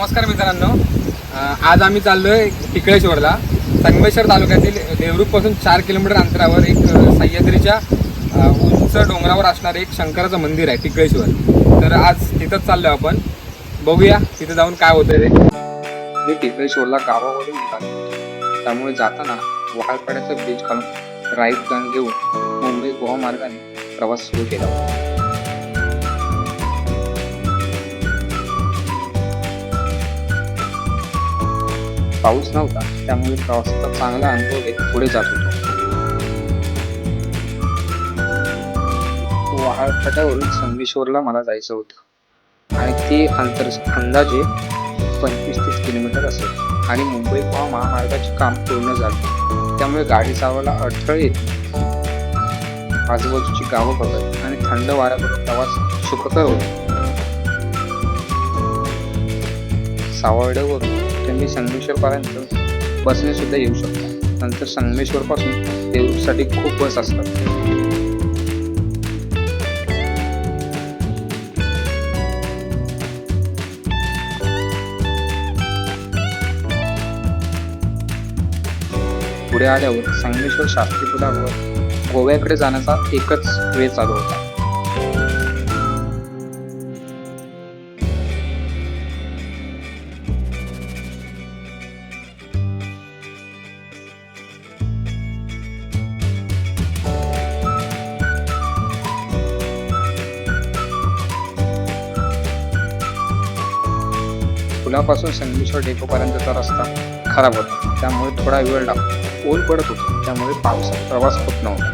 नमस्कार मित्रांनो. आज आम्ही चाललोय टिकळेश्वरला संगमेश्वर तालुक्यातील देवरूखपासून चार किलोमीटर अंतरावर एक सह्याद्रीच्या उंच डोंगरावर असणारं एक शंकराचं मंदिर आहे टिकळेश्वर तर आज तिथंच चाललो आपण. बघूया तिथं जाऊन काय होतंय ते. मी टिकळेश्वरला गावावरून निघालो. त्यामुळे जाताना वाळपाड्याचा ब्रिज खालून राईट टर्न घेऊन मुंबई गोवा मार्गाने प्रवास सुरू केला. पाऊस नव्हता त्यामुळे प्रवासाचा चांगला अनुभव घेत पुढे जात होतो. वाळफाट्यावरून संगमेश्वरला मला जायचं होतं. आणि ते अंतर अंदाजे पंचवीस तीस किलोमीटर असेल. आणि मुंबई गोवा महामार्गाचे काम पूर्ण झाले. त्यामुळे गाडी चालवायला अडथळे येत आजूबाजूची गावं बघत आणि थंड वाऱ्याबरोबर प्रवास सुखकर होतो. सावर्डेवरून तुम्ही संगमेश्वरपर्यंत बसने सुद्धा येऊ शकता नंतर संगमेश्वरपासून देऊरसाठी खूप बस असतात. पुढे आल्यावर संगमेश्वर शास्त्री पुलावर गोव्याकडे जाण्याचा एकच वेळ चालू होता. पुलापासून संगमेश्वर डेपोपर्यंतचा रस्ता खराब होता. त्यामुळे थोडा वेळ लागतो ओल पडत होतो. त्यामुळे पावसात प्रवास होत नव्हता.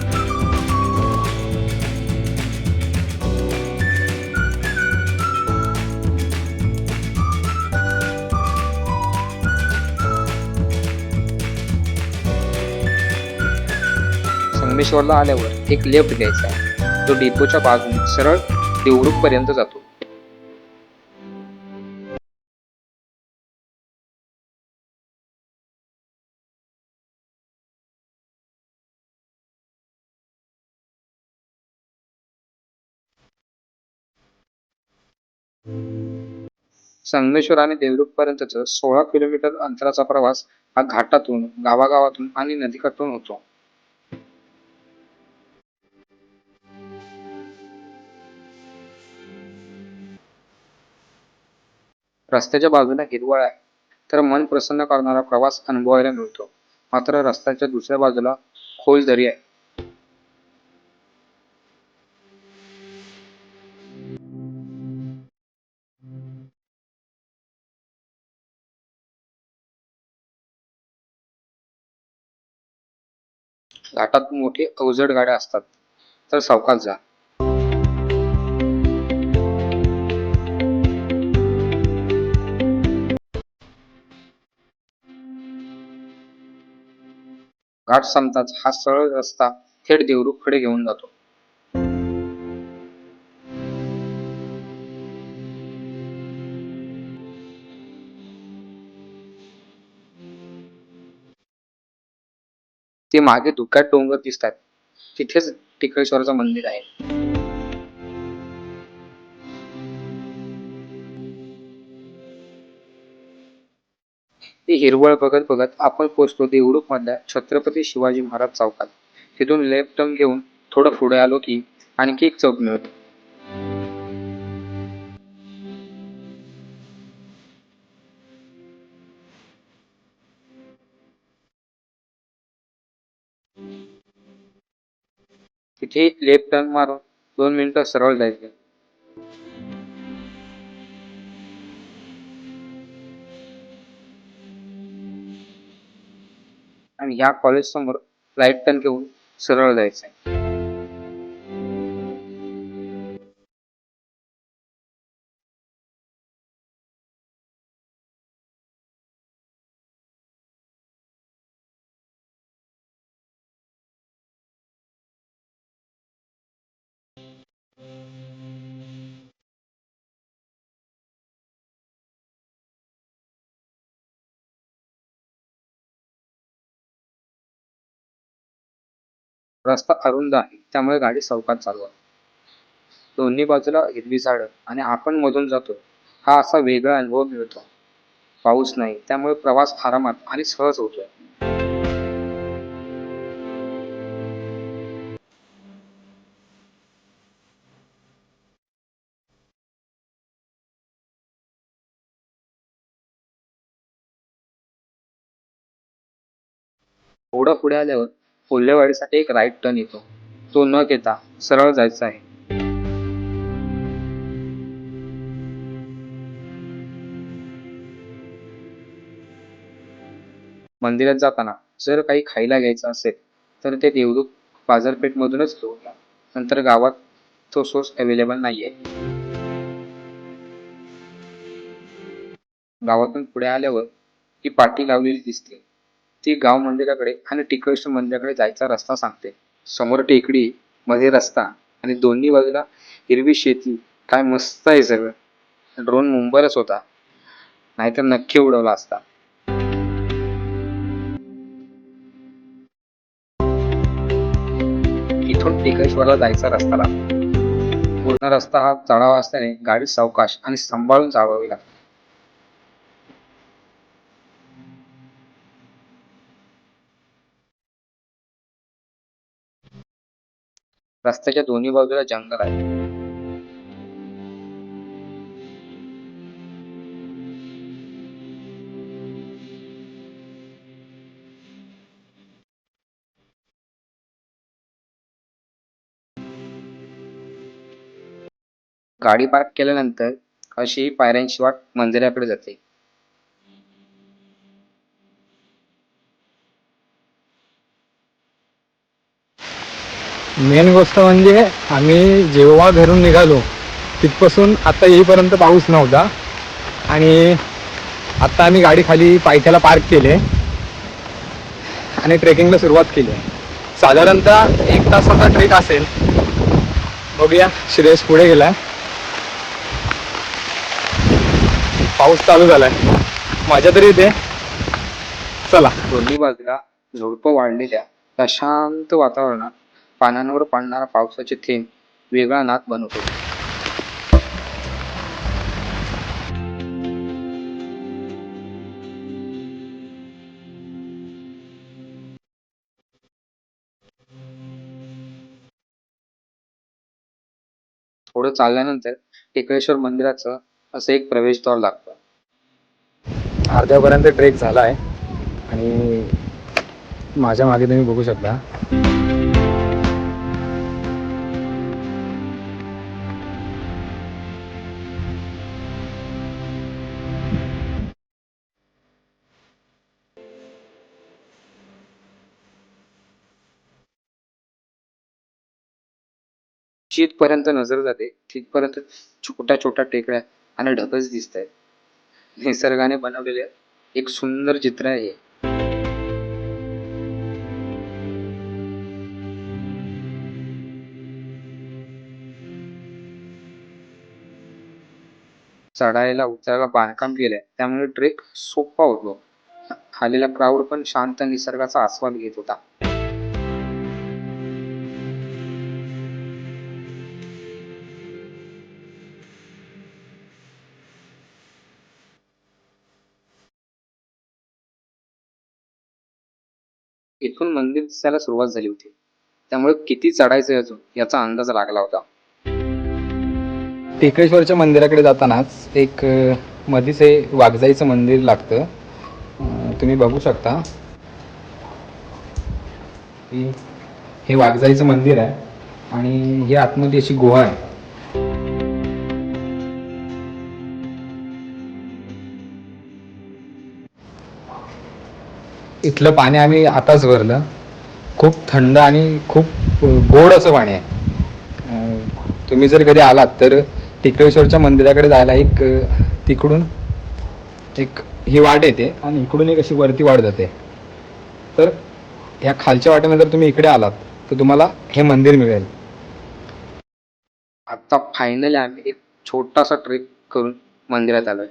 संगमेश्वरला आल्यावर एक लेफ्ट घ्यायचा तो जो डेपोच्या बाजूने सरळ देवरुख पर्यंत जातो. संगमेश्वर आणि देवरूखपर्यंतचा सोळा किलोमीटर अंतराचा प्रवास हा घाटातून गावागावातून आणि नदीकाठून होतो. रस्त्याच्या बाजूला हिरवळ आहे. तर मन प्रसन्न करणारा प्रवास अनुभवायला मिळतो. मात्र रस्त्याच्या दुसऱ्या बाजूला खोल दरी आहे. घाटात मोठे अवजड गाड्या असतात. तर सावकाश जा. घाट संपताच हा सरळ रस्ता थेट देवरुखकडे घेऊन जातो. ते मागे धुक्यात डोंगर दिसतात. तिथेच टिकळेश्वराचं मंदिर आहे. ते हिरवळ बघत बघत आपण पोहोचलो देवरुख मधल्या छत्रपती शिवाजी महाराज चौकात. तिथून लेफ्ट टर्न घेऊन थोडं पुढे आलो की आणखी एक चौक मिळतो. तिथे लेफ्ट टर्न मारून दोन मिनिटं सरळ जायचं. आणि ह्या कॉलेज समोर राईट टर्न घेऊन सरळ जायचंय रस्ता अरुंद आहे. त्यामुळे गाडी सावकाश चालवा. दोन्ही बाजूला हिरवी झाडं आणि आपण मधून जातो. हा असा वेगळा अनुभव मिळतो. पाऊस नाही त्यामुळे प्रवास आरामात आणि सहज होतोय. थोडं पुढे आल्यावर कोल्हेवाडीसाठी एक राईट टर्न येतो. तो न घेता सरळ जायचा आहे. मंदिरात जाताना जर काही खायला घ्यायचं असेल तर ते देवरुख बाजारपेठ मधूनच या. नंतर गावात तो सोर्स अवेलेबल नाहीये. गावातून पुढे आल्यावर ती पाटी लावलेली दिसते. ती गाव मंदिराकडे आणि टिकळेश्वर मंदिराकडे जायचा रस्ता सांगते. समोर टेकडी मध्ये रस्ता आणि दोन्ही बाजूला हिरवी शेती. काय मस्त आहे सगळं. ड्रोन मुंबईलाच होता. नाहीतर नक्की उडवला असता. इथून टिकेश्वरला जायचा रस्ता लागतो. पूर्ण रस्ता हा चढावा असल्याने गाडी सावकाश आणि सांभाळून चालवावी लागते. रस्त्याच्या दोन्ही बाजूला जंगल आहे. गाडी पार्क केल्यानंतर अशी पायऱ्यांची वाट मंदिराकडे जाते. मेन गोष्ट म्हणजे आम्ही जेव्हा घरून निघालो तिथपासून आता येईपर्यंत पाऊस नव्हता. आणि आता आम्ही गाडी खाली पायथ्याला पार्क केले आणि ट्रेकिंगला सुरुवात केली आहे. साधारणतः एक तासाचा ट्रेक असेल. बघूया श्रेयस पुढे गेलाय. पाऊस चालू झालाय. मजा तरी इथे. चला. दोन्ही बाजूला झुडपं वाढलेल्या शांत वातावरणात. पानांवर पडणारा पावसाचे थेंब वेगळा नाद बनवतो थोडं चालल्यानंतर टिकळेश्वर मंदिराचं असं एक प्रवेशद्वार लागतं. अर्ध्यापर्यंत ट्रेक झाला आहे आणि माझ्या मागे तुम्ही बघू शकता. जिथपर्यंत नजर जाते. तिथपर्यंत छोट्या छोट्या टेकड्या आणि ढगच दिसत आहेत निसर्गाने बनवलेले एक सुंदर चित्र आहे चढायला उतरायला बांधकाम केलंय. त्यामुळे ट्रेक सोपा होतो. आलेला क्राऊड पण शांत निसर्गाचा आस्वाद घेत होता. इथून मंदिर दिसायला सुरुवात झाली होती. त्यामुळे किती चढायचं अजून याचा अंदाज लागला होता. टेकळेश्वरच्या मंदिराकडे जातानाच एक मधीच हे वाघजाईचं मंदिर लागतं. तुम्ही बघू शकता. हे वाघजाईचं मंदिर आहे आणि ही आतमध्ये अशी गुहा आहे. इथलं पाणी आम्ही आताच भरलं. खूप थंड आणि खूप गोड असं पाणी आहे. तुम्ही जर कधी आलात तर टिकळेश्वरच्या मंदिराकडे जायला एक तिकडून एक ही वाट येते आणि इकडून एक अशी वरती वाट जाते. तर ह्या खालच्या वाटेने जर तुम्ही इकडे आलात तर तुम्हाला हे मंदिर मिळेल. आता फायनली आम्ही एक छोटासा ट्रेक करून मंदिरात आलोय.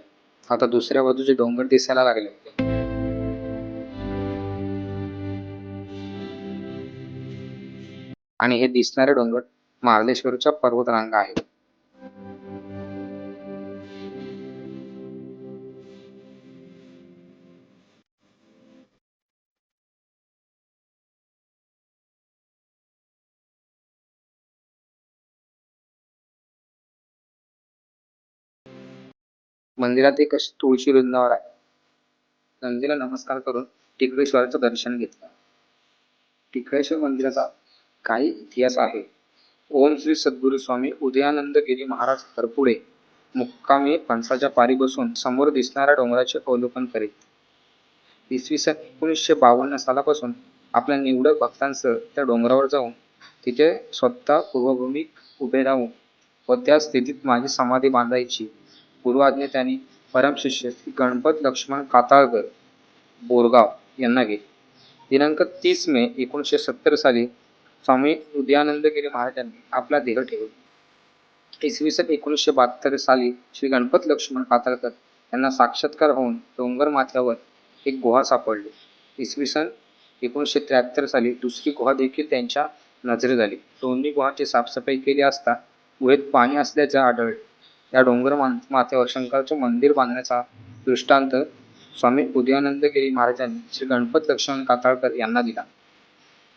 आता दुसऱ्या बाजूचे डोंगर दिसायला लागले. आणि हे दिसणारे डोंगर मार्लेश्वरच्या पर्वतरांग आहे. मंदिरात एक अशी तुळशी वृंदावर आहे. नंदीला नमस्कार करून टिकळेश्वराचं दर्शन घेतलं. टिकळेश्वर मंदिराचा काही इतिहास आहे? ओम श्री सद्गुरू स्वामी उदयानंद गिरी महाराज हरपुडे मुक्कामी फणसाच्या पारी बसून समोर दिसणाऱ्या डोंगराचे अवलोकन करीत. इसवी सन एकोणीसशे बावन्न सालापासून आपल्या निवडक भक्तांसह त्या डोंगरावर जाऊन तिथे स्वतः पूर्वभूमी उभे राहून व त्या स्थितीत माझी समाधी बांधायची. पूर्वाज्ञे त्यांनी परमशिष्य गणपत लक्ष्मण काताळकर बोरगाव यांना घेत. दिनांक तीस मे एकोणीसशे सत्तर साली स्वामी उदयानंदगिरी महाराजांनी आपला देह ठेवला इसवी सन एकोणीसशे बहात्तर साली श्री गणपत लक्ष्मण कातळकर यांना साक्षात्कार होऊन डोंगर माथ्यावर एक गुहा सापडली. इसवी सन एकोणीसशे त्र्याहत्तर साली दुसरी गुहा देखील त्यांच्या नजरेत आली. दोन्ही गुहांची साफसफाई केली असता गुहेत पाणी असल्याचे आढळले. या डोंगर माथ्यावर शंकराचे मंदिर बांधण्याचा दृष्टांत स्वामी उदयानंदगिरी महाराजांनी श्री गणपत लक्ष्मण काताळकर यांना दिला.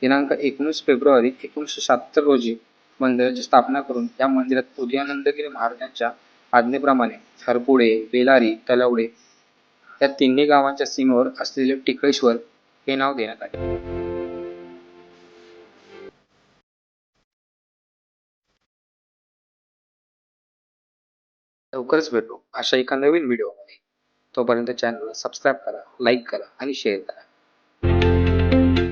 दिनांक एकोणीस फेब्रुवारी एकोणीसशे शहात्तर रोजी मंदिराची स्थापना करून या मंदिरात उदयानंदगिरी महाराजांच्या आज्ञेप्रमाणे हरपुडे बेलारी तलावडे या तिन्ही गावांच्या सीमेवर असलेले टिकळेश्वर हे नाव देण्यात आले. लवकरच भेटू अशा एका नवीन व्हिडिओमध्ये. तोपर्यंत चॅनलला सबस्क्राईब करा लाईक करा आणि शेअर करा.